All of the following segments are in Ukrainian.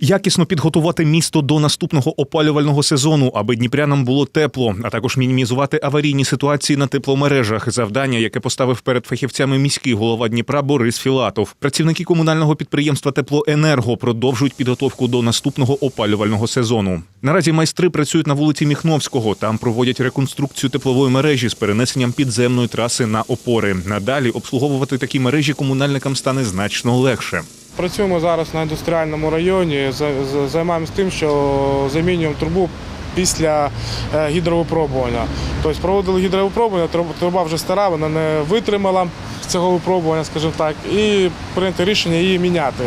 Якісно підготувати місто до наступного опалювального сезону, аби дніпрянам було тепло, а також мінімізувати аварійні ситуації на тепломережах. Завдання, яке поставив перед фахівцями міський голова Дніпра Борис Філатов. Працівники комунального підприємства Теплоенерго продовжують підготовку до наступного опалювального сезону. Наразі майстри працюють на вулиці Міхновського. Там проводять реконструкцію теплової мережі з перенесенням підземної траси на опори. Надалі обслуговувати такі мережі комунальникам стане значно легше. Працюємо зараз на індустріальному районі. за- за- Займаємось тим, що замінюємо трубу після е, гідровипробування. Тобто проводили гідровипробування, труб- труба вже стара, вона не витримала цього випробування, скажімо так, і прийняти рішення її міняти.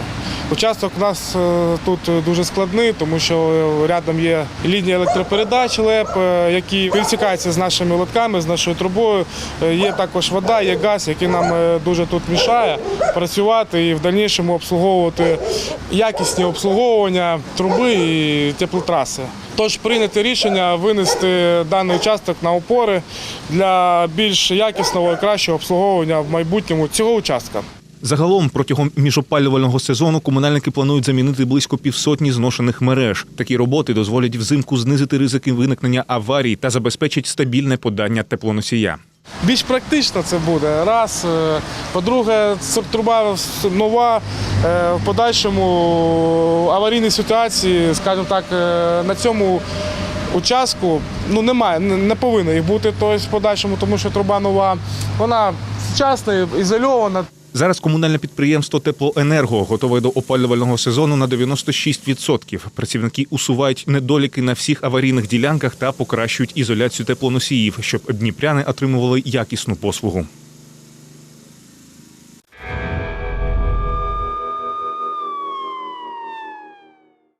Участок у нас е, тут дуже складний, тому що рядом є лінія електропередач ЛЕП, е, які пересікаються з нашими лотками, з нашою трубою. Е, Є також вода, є газ, який нам е, дуже тут мішає працювати і в дальнішому обслуговувати якісні обслуговування труби і теплотраси. Тож прийняти рішення винести даний участок на опори для більш якісного і кращого обслуговування в майбутньому цього участка. Загалом протягом міжопалювального сезону комунальники планують замінити близько півсотні зношених мереж. Такі роботи дозволять взимку знизити ризики виникнення аварій та забезпечать стабільне подання теплоносія. Більш практично це буде. Раз. Е, По-друге, труба нова. Е, В подальшому аварійні ситуації, скажімо так, е, на цьому участку ну, немає, не не повинно їх бути тобто, в подальшому, тому що труба нова. Вона сучасна, ізольована. Зараз комунальне підприємство Теплоенерго готове до опалювального сезону на 96%. Працівники усувають недоліки на всіх аварійних ділянках та покращують ізоляцію теплоносіїв, щоб дніпряни отримували якісну послугу.